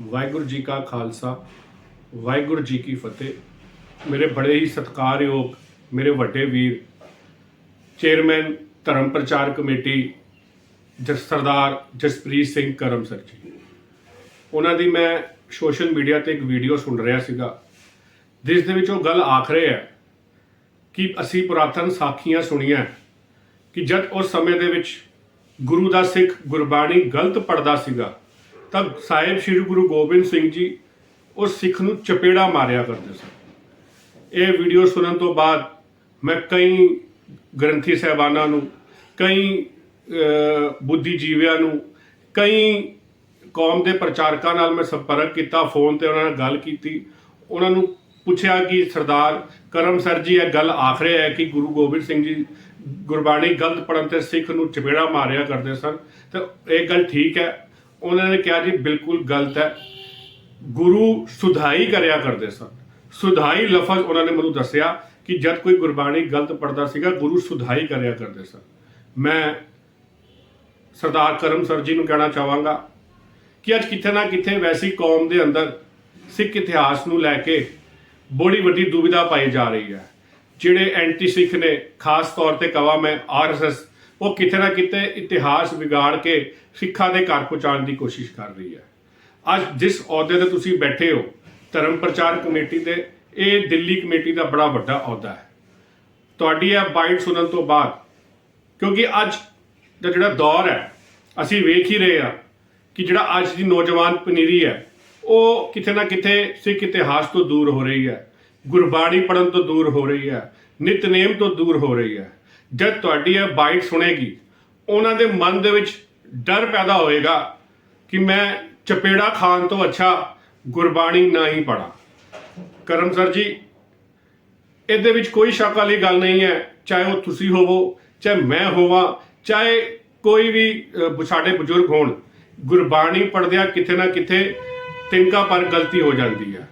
ਵਾਹਿਗੁਰੂ ਜੀ ਕਾ ਖਾਲਸਾ, ਵਾਹਿਗੁਰੂ ਜੀ ਕੀ ਫਤਿਹ। ਮੇਰੇ ਬੜੇ ਹੀ ਸਤਿਕਾਰਯੋਗ ਮੇਰੇ ਵੱਡੇ ਵੀਰ, chairman, Dharam Prachar committee, Jas Sardar Jaspreet Singh Karam sir ji. ਉਹਨਾਂ ਦੀ ਮੈਂ ਸੋਸ਼ਲ ਮੀਡੀਆ ਤੇ ਇੱਕ ਵੀਡੀਓ ਸੁਣ ਰਿਹਾ ਸੀਗਾ। ਜਿਸ ਦੇ ਵਿੱਚ ਉਹ ਗੱਲ ਆਖ ਰਹੇ ਹੈ ਕਿ ਅਸੀਂ ਪੁਰਾਤਨ ਸਾਖੀਆਂ ਸੁਣੀਆਂ ਕਿ ਜਦ ਉਸ ਸਮੇਂ ਦੇ ਵਿੱਚ ਗੁਰੂ ਦਾ ਸਿੱਖ ਗੁਰਬਾਣੀ ਗਲਤ ਪੜਦਾ ਸੀਗਾ ਤਾਂ ਸਾਹਿਬ ਸ੍ਰੀ ਗੁਰੂ ਗੋਬਿੰਦ ਸਿੰਘ ਜੀ ਉਹ ਸਿੱਖ ਨੂੰ ਚਪੇੜਾ ਮਾਰਿਆ ਕਰਦੇ ਸਨ। ਇਹ ਵੀਡੀਓ ਸੁਣਨ ਤੋਂ ਬਾਅਦ ਮੈਂ ਕਈ ਗ੍ਰੰਥੀ ਸਹਿਬਾਨਾਂ ਨੂੰ ਕਈ ਅਹ, ਬੁੱਧੀਜੀਵੀਆਂ ਨੂੰ ਕਈ ਕੌਮ ਦੇ ਪ੍ਰਚਾਰਕਾਂ ਨਾਲ ਮੈਂ ਸੰਪਰਕ ਕੀਤਾ ਫੋਨ ਤੇ ਉਹਨਾਂ ਨਾਲ ਗੱਲ ਕੀਤੀ। ਉਹਨਾਂ ਨੂੰ ਪੁੱਛਿਆ ਕਿ ਸਰਦਾਰ ਕਰਮ ਸਰ ਜੀ ਇਹ ਗੱਲ ਆਖ ਰਹੇ ਹੈ ਕਿ ਗੁਰੂ ਗੋਬਿੰਦ ਸਿੰਘ ਜੀ ਗੁਰਬਾਣੀ ਗਲਤ ਪੜਨ ਤੇ ਸਿੱਖ ਨੂੰ ਚਪੇੜਾ ਮਾਰਿਆ ਕਰਦੇ ਸਨ। ਤੇ ਇਹ ਗੱਲ ਠੀਕ ਹੈ। ਉਹਨਾਂ ਨੇ ਕਿਹਾ ਜੀ, ਬਿਲਕੁਲ ਗਲਤ ਹੈ। ਗੁਰੂ ਸੁਧਾਈ ਕਰਿਆ ਕਰਦੇ ਸਨ। ਸੁਧਾਈ ਲਫ਼ਜ਼ ਉਹਨਾਂ ਨੇ ਮੈਨੂੰ ਦੱਸਿਆ ਕਿ ਜਦ ਕੋਈ ਗੁਰਬਾਣੀ ਗਲਤ ਪੜਦਾ ਸੀਗਾ, ਗੁਰੂ ਸੁਧਾਈ ਕਰਿਆ ਕਰਦੇ ਸਨ। ਮੈਂ ਸਰਦਾਰ ਕਰਮ ਸਰ ਜੀ ਨੂੰ ਕਹਿਣਾ ਚਾਹਾਂਗਾ ਕਿ ਅੱਜ ਕਿਤੇ ਨਾ ਕਿਤੇ ਵੈਸੀ ਕੌਮ ਦੇ ਅੰਦਰ ਸਿੱਖ ਇਤਿਹਾਸ ਨੂੰ ਲੈ ਕੇ ਬੜੀ ਵੱਡੀ ਦੁਵਿਧਾ ਪਾਈ ਜਾ ਰਹੀ ਹੈ। ਜਿਹੜੇ ਐਂਟੀ ਸਿੱਖ ਨੇ, ਖਾਸ ਤੌਰ ਤੇ ਕਵਾ ਮੈਂ ਆਰਐਸਐਸ ਉਹ ਕਿਤੇ ਨਾ ਕਿਤੇ ਇਤਿਹਾਸ ਵਿਗਾੜ ਕੇ ਸਿੱਖਾਂ ਦੇ ਘਰ ਪਹੁੰਚਾਉਣ ਦੀ ਕੋਸ਼ਿਸ਼ ਕਰ ਰਹੀ ਹੈ। ਅੱਜ ਜਿਸ ਅਹੁਦੇ ਤੇ ਤੁਸੀਂ ਬੈਠੇ ਹੋ, ਧਰਮ ਪ੍ਰਚਾਰ ਕਮੇਟੀ ਦੇ, ਇਹ ਦਿੱਲੀ ਕਮੇਟੀ ਦਾ ਬੜਾ ਵੱਡਾ ਅਹੁਦਾ ਹੈ। ਤੁਹਾਡੀ ਇਹ ਬਾਈਟ ਸੁਣਨ ਤੋਂ ਬਾਅਦ, ਕਿਉਂਕਿ ਅੱਜ ਦਾ ਜਿਹੜਾ ਦੌਰ ਹੈ, ਅਸੀਂ ਵੇਖ ਹੀ ਰਹੇ ਹਾਂ ਕਿ ਜਿਹੜਾ ਅੱਜ ਦੀ ਨੌਜਵਾਨ ਪਨੀਰੀ ਹੈ, ਉਹ ਕਿਤੇ ਨਾ ਕਿਤੇ ਸਿੱਖ ਇਤਿਹਾਸ ਤੋਂ ਦੂਰ ਹੋ ਰਹੀ ਹੈ, ਗੁਰਬਾਣੀ ਪੜਨ ਤੋਂ ਦੂਰ ਹੋ ਰਹੀ ਹੈ ਨਿਤਨੇਮ ਤੋਂ ਦੂਰ ਹੋ ਰਹੀ ਹੈ। ਜਦ ਤੁਹਾਡੀ ਇਹ ਬਾਈਟ ਸੁਣੇਗੀ, ਉਹਨਾਂ ਦੇ ਮਨ ਦੇ ਵਿੱਚ ਡਰ ਪੈਦਾ ਹੋਏਗਾ ਕਿ ਮੈਂ ਚਪੇੜਾ ਖਾਣ ਤੋਂ ਅੱਛਾ ਗੁਰਬਾਣੀ ਨਾ ਹੀ ਪੜਾਂ ਕਰਮ ਸਰ ਜੀ, ਇਹਦੇ ਵਿੱਚ ਕੋਈ ਸ਼ੱਕ ਵਾਲੀ ਗੱਲ ਨਹੀਂ ਹੈ, ਚਾਹੇ ਉਹ ਤੁਸੀਂ ਹੋਵੋ, ਚਾਹੇ ਮੈਂ ਹੋਵਾਂ, ਚਾਹੇ ਕੋਈ ਵੀ ਸਾਡੇ ਬਜ਼ੁਰਗ ਹੋਣ, ਗੁਰਬਾਣੀ ਪੜਦਿਆਂ ਕਿਤੇ ਨਾ ਕਿਤੇ ਤਿੰਕਾ ਪਰ ਗਲਤੀ ਹੋ ਜਾਂਦੀ ਹੈ।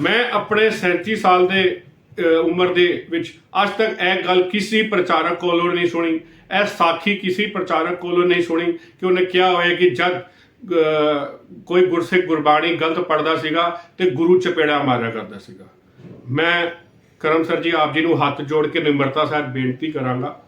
ਮੈਂ ਆਪਣੇ 37 ਸਾਲ ਦੇ ਉਮਰ ਦੇ ਵਿੱਚ। ਅੱਜ ਤੱਕ ਇਹ ਗੱਲ ਕਿਸੇ ਪ੍ਰਚਾਰਕ ਕੋਲੋਂ ਨਹੀਂ ਸੁਣੀ। ਇਹ ਸਾਖੀ ਕਿਸੇ ਪ੍ਰਚਾਰਕ ਕੋਲੋਂ ਨਹੀਂ ਸੁਣੀ ਕਿ ਉਹਨੇ ਕਿਹਾ ਹੋਇਆ ਕਿ ਜਦ ਕੋਈ ਗੁਰਸਿੱਖ ਗੁਰਬਾਣੀ ਗਲਤ ਪੜਦਾ ਸੀਗਾ ਤੇ ਗੁਰੂ ਚਪੇੜਾ ਮਾਰਿਆ ਕਰਦਾ ਸੀਗਾ। ਮੈਂ ਕਰਮ ਸਰ ਜੀ, ਆਪ ਜੀ ਨੂੰ ਹੱਥ ਜੋੜ ਕੇ ਨਿਮਰਤਾ ਸਾਹਿਬ ਬੇਨਤੀ ਕਰਾਂਗਾ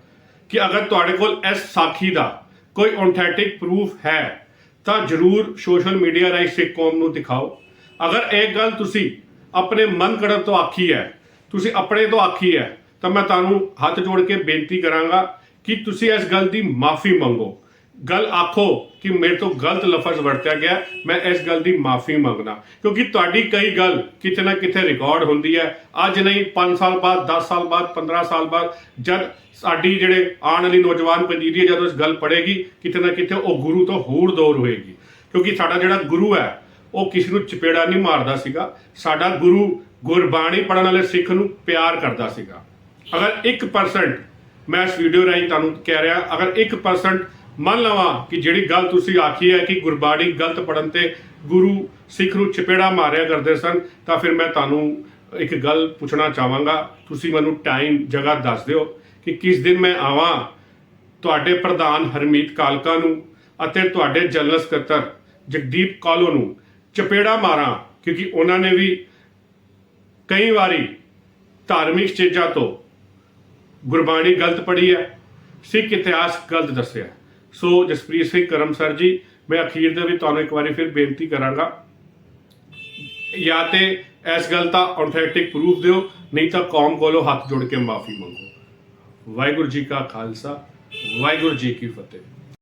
ਕਿ ਅਗਰ ਤੁਹਾਡੇ ਕੋਲ ਇਸ ਸਾਖੀ ਦਾ ਕੋਈ ਔਥੈਂਟਿਕ ਪ੍ਰੂਫ ਹੈ, ਤਾਂ ਜਰੂਰ ਸੋਸ਼ਲ ਮੀਡੀਆ ਰਾਹੀਂ ਸਿੱਖ ਕੌਮ ਨੂੰ ਦਿਖਾਓ। ਅਗਰ ਇਹ ਗੱਲ ਤੁਸੀਂ ਆਪਣੇ ਮਨ ਕੜਨ ਤੋਂ ਆਖੀ ਹੈ ਤੁਸੀਂ ਆਪਣੇ ਤੋਂ ਆਖੀ ਹੈ, ਤਾਂ ਮੈਂ ਤੁਹਾਨੂੰ ਹੱਥ ਜੋੜ ਕੇ ਬੇਨਤੀ ਕਰਾਂਗਾ ਕਿ ਤੁਸੀਂ ਇਸ ਗੱਲ ਦੀ ਮਾਫੀ ਮੰਗੋ। ਗੱਲ ਆਖੋ ਕਿ ਮੇਰੇ ਤੋਂ ਗਲਤ ਲਫ਼ਜ਼ ਵਰਤਿਆ ਗਿਆ, ਮੈਂ ਇਸ ਗੱਲ ਦੀ ਮਾਫੀ ਮੰਗਦਾ। ਕਿਉਂਕਿ ਤੁਹਾਡੀ ਕਈ ਗੱਲ ਕਿਤੇ ਨਾ ਕਿਤੇ ਰਿਕਾਰਡ ਹੁੰਦੀ ਹੈ। ਅੱਜ ਨਹੀਂ 5 ਸਾਲ ਬਾਅਦ 10 ਸਾਲ ਬਾਅਦ 15 ਸਾਲ ਬਾਅਦ, ਜਦ ਸਾਡੀ ਜਿਹੜੇ ਆਉਣ ਵਾਲੀ ਨੌਜਵਾਨ ਪਨੀਰੀ ਹੈ, ਜਦੋਂ ਇਸ ਗੱਲ ਪੜੇਗੀ ਕਿਤੇ ਨਾ ਕਿਤੇ ਉਹ ਗੁਰੂ ਤੋਂ ਹੋਰ ਦੌਰ ਹੋਏਗੀ। ਕਿਉਂਕਿ ਸਾਡਾ ਜਿਹੜਾ ਗੁਰੂ ਹੈ, ਉਹ ਕਿਸੇ ਨੂੰ ਚਪੇੜਾ ਨਹੀਂ ਮਾਰਦਾ ਸੀਗਾ। ਸਾਡਾ ਗੁਰੂ ਗੁਰਬਾਣੀ ਪੜਨ ਵਾਲੇ ਸਿੱਖ ਨੂੰ ਪਿਆਰ ਕਰਦਾ ਸੀਗਾ। ਅਗਰ 1% ਮੈਂ ਇਸ ਵੀਡੀਓ ਰਾਹੀਂ ਤੁਹਾਨੂੰ ਕਹਿ ਰਿਹਾ, ਅਗਰ 1% ਮੰਨ ਲਵਾਂ ਕਿ ਜਿਹੜੀ ਗੱਲ ਤੁਸੀਂ ਆਖੀ ਹੈ ਕਿ ਗੁਰਬਾਣੀ ਗਲਤ ਪੜਨ ਤੇ ਗੁਰੂ ਸਿੱਖ ਨੂੰ ਚਪੇੜਾ ਮਾਰਿਆ ਕਰਦੇ ਸਨ, ਤਾਂ ਫਿਰ ਮੈਂ ਤੁਹਾਨੂੰ ਇੱਕ ਗੱਲ ਪੁੱਛਣਾ ਚਾਹਾਂਗਾ। ਤੁਸੀਂ ਮੈਨੂੰ ਟਾਈਮ ਜਗ੍ਹਾ ਦੱਸ ਦਿਓ ਕਿ ਕਿਸ ਦਿਨ ਮੈਂ ਆਵਾਂ ਤੁਹਾਡੇ ਪ੍ਰਧਾਨ ਹਰਮੀਤ ਕਾਲਕਾ ਨੂੰ ਅਤੇ ਤੁਹਾਡੇ ਜਨਰਲ ਸਕੱਤਰ ਜਗਦੀਪ ਕਾਲੋ ਨੂੰ ਚਪੇੜਾ ਮਾਰਾਂ, ਕਿਉਂਕਿ ਉਹਨਾਂ ਨੇ ਵੀ ਕਈ ਵਾਰੀ ਧਾਰਮਿਕ ਚੀਜ਼ਾਂ ਤੋਂ ਗੁਰਬਾਣੀ ਗਲਤ ਪੜ੍ਹੀ ਹੈ, ਸਿੱਖ ਇਤਿਹਾਸ ਗਲਤ ਦੱਸਿਆ ਸੋ ਜਸਪ੍ਰੀਤ ਸਿੰਘ ਕਰਮ ਸਰ ਜੀ, ਮੈਂ ਅਖੀਰ ਦੇ ਵਿੱਚ ਤੁਹਾਨੂੰ ਇੱਕ ਵਾਰੀ ਫਿਰ ਬੇਨਤੀ ਕਰਾਂਗਾ, ਜਾਂ ਤੇ ਇਸ ਗੱਲ ਦਾ ਔਥੈਂਟਿਕ ਪ੍ਰੂਫ ਦਿਓ, ਨਹੀਂ ਤਾਂ ਕੌਮ ਕੋਲੋਂ ਹੱਥ ਜੋੜ ਕੇ ਮਾਫੀ ਮੰਗੋ। ਵਾਹਿਗੁਰੂ ਜੀ ਕਾ ਖਾਲਸਾ, ਵਾਹਿਗੁਰੂ ਜੀ ਕੀ ਫਤਿਹ।